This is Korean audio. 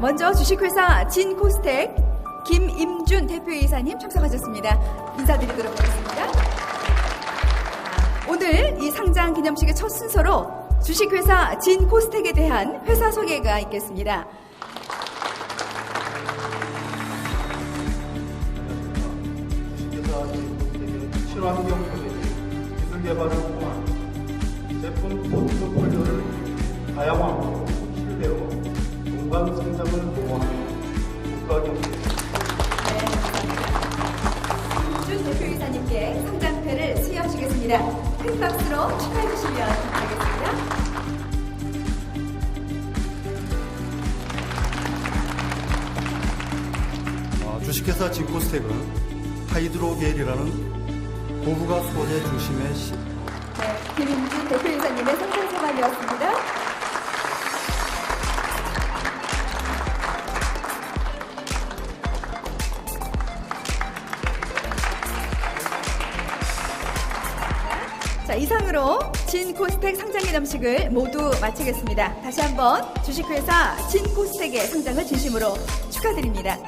먼저 주식회사 진코스텍 김임준 대표이사님 참석하셨습니다. 인사드리도록 하겠습니다. 오늘 이 상장 기념식의 첫 순서로 주식회사 진코스텍에 대한 회사 소개가 있겠습니다. 친환경 기술 개발을 통한 제품 포트폴리오를 다양화하고 공간 성장을 보호하는 국가 경제 임준 대표이사님께 상장패를 수여하시겠습니다. 큰 박수로 축하해 주시면 감사하겠습니다. 어, 주식회사 진코스텍은 하이드로겔이라는 고부가 소재 중심의 시- 네, 김임준 대표이사님의 상장 소감이었습니다. 자, 이상으로 진코스텍 상장 기념식을 모두 마치겠습니다. 다시 한번 주식회사 진코스텍의 상장을 진심으로 축하드립니다.